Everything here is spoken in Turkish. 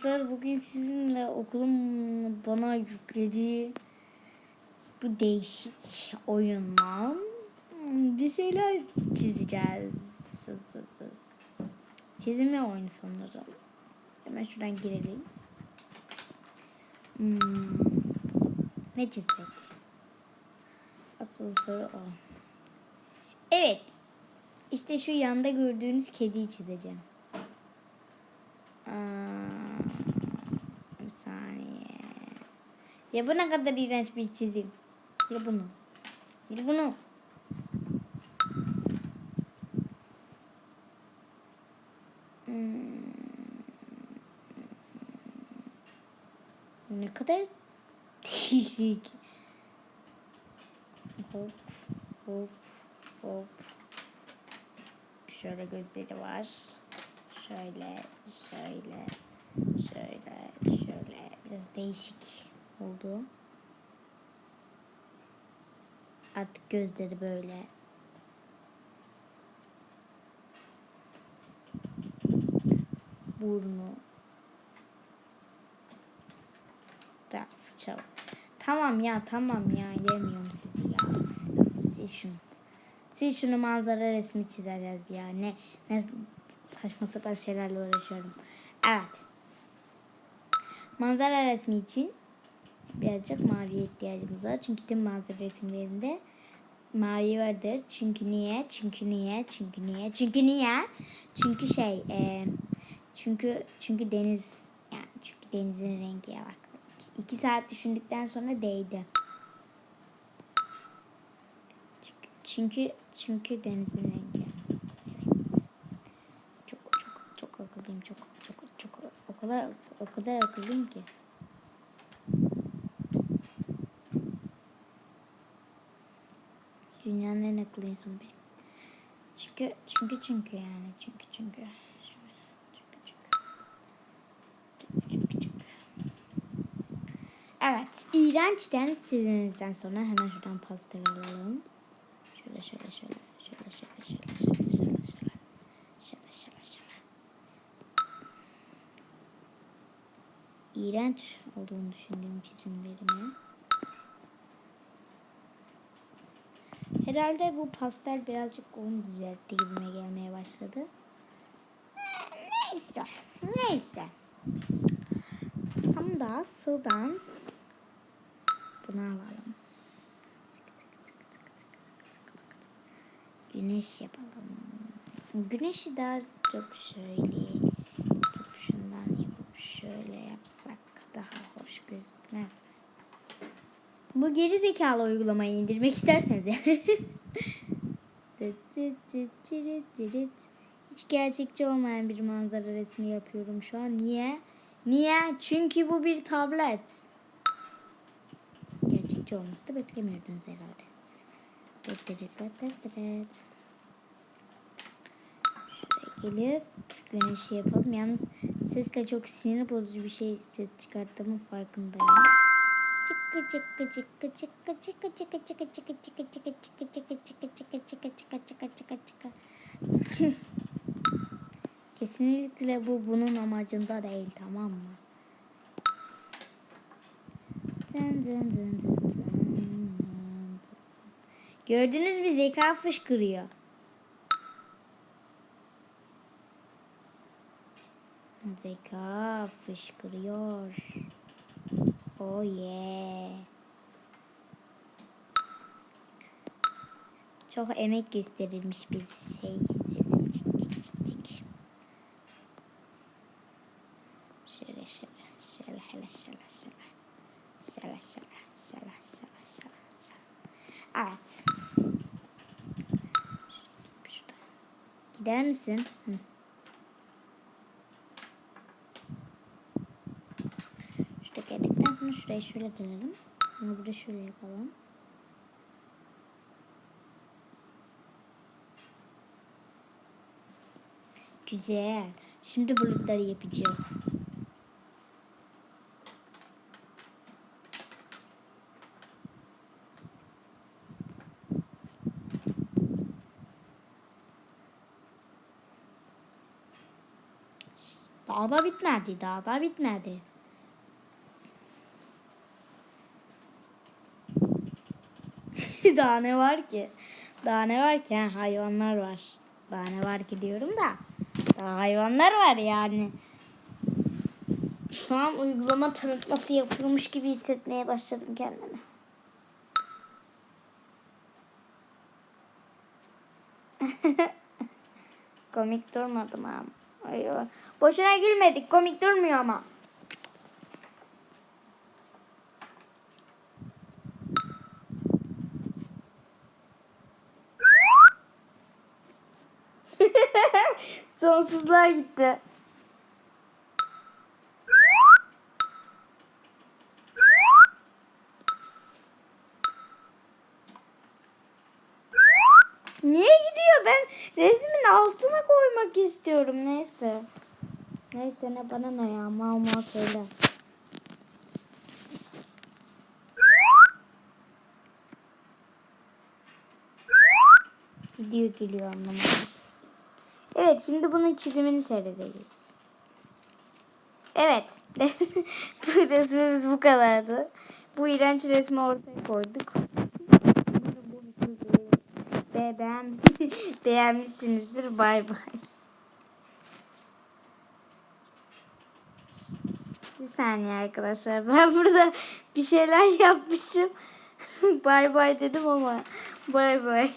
Arkadaşlar bugün sizinle okulum bana yüklediği bu değişik oyundan bir şeyler çizeceğiz. Sız. Çizimi oyunu sanırım. Hemen şuradan girelim. Hmm. Ne çizsek? Asıl soru o. Evet. İşte şu yanda gördüğünüz kediyi çizeceğim. Aa, bir saniye. Ya bu ne kadar iğrenç bir çizim. Ya bunu. Ya bunu. Hmm. Ne kadar değişik. Hop hop hop. Şöyle gözleri var. Şöyle, şöyle, şöyle, şöyle. Biraz değişik oldu. Artık gözleri böyle. Burnu. Da, fırça. Tamam ya tamam ya yemiyorum sizi ya. Sil şunu. Sil şunu manzara resmi çizeceğiz ya. Ne, ne saçma sapan şeylerle uğraşıyorum. Evet. Manzara resmi için birazcık maviye ihtiyacımız var. Çünkü tüm manzara resimlerinde mavi vardır. Çünkü niye? Çünkü niye? Çünkü niye? Çünkü niye? Çünkü şey e, çünkü çünkü deniz yani çünkü denizin rengi bak. İki saat düşündükten sonra değdi. Çünkü çünkü, çünkü denizin rengi. Evet. Çok çok çok akıllıyım çok çok çok o kadar o kadar akıllıyım ki. Dünyanın en akıllı insanı benim. Çünkü çünkü çünkü yani çünkü çünkü. Evet, iğrenç deniz çiziminizden sonra hemen şuradan pastel alalım. Şöyle şöyle şöyle şöyle şöyle şöyle şöyle şöyle şöyle şöyle şöyle şöyle. İğrenç olduğunu düşündüğüm çizimlerimi. Herhalde bu pastel birazcık onu düzeltti gibime gelmeye başladı. Neyse. Neyse. Samda sıdan bunu alalım. Güneş yapalım. Güneşi daha çok şöyle şundan yapıp şöyle yapsak daha hoş gözükmez? Bu geri zekalı uygulamayı indirmek isterseniz ya. Tıt tıt tıt tırıt tırıt. Hiç gerçekçi olmayan bir manzara resmi yapıyorum şu an. Niye? Niye? Çünkü bu bir tablet. Gerçekçi olması da beklemiyordunuz herhalde. Şuraya gelip güneşi yapalım. Yalnız sesle çok sinir bozucu bir şey ses çıkarttığımın farkındayım. Kesinlikle bu bunun amacında değil tamam mı? Gördünüz mü zeka fışkırıyor. Zeka fışkırıyor. Oh yeah. Çok emek gösterilmiş bir şey. Resim cik cik cik cik. Şöyle şöyle şöyle hele şöyle şöyle. Evet. Gider misin? Hı. Sonra şuraya şöyle gelelim. Bunu burada şöyle yapalım. Güzel. Şimdi bulutları yapacağız. Daha da bitmedi. Daha da bitmedi. daha ne var ki? Daha ne var ki? Ha, hayvanlar var. Daha ne var ki diyorum da. Daha hayvanlar var yani. Şu an uygulama tanıtması yapılmış gibi hissetmeye başladım kendimi. komik durmadım ama. Boşuna gülmedik. Komik durmuyor ama. Sonsuzluğa gitti. Niye gidiyor? Ben resmin altına koymak istiyorum. Neyse. Neyse ne bana ne ya. Mal mal söyle. Gidiyor geliyor anlamadım. Evet şimdi bunun çizimini seyredeceğiz. Evet. bu resmimiz bu kadardı. Bu iğrenç resmi ortaya koyduk. Be beğen beğenmişsinizdir. Bay bay. Bir saniye arkadaşlar. Ben burada bir şeyler yapmışım. bay bay dedim ama bay bay.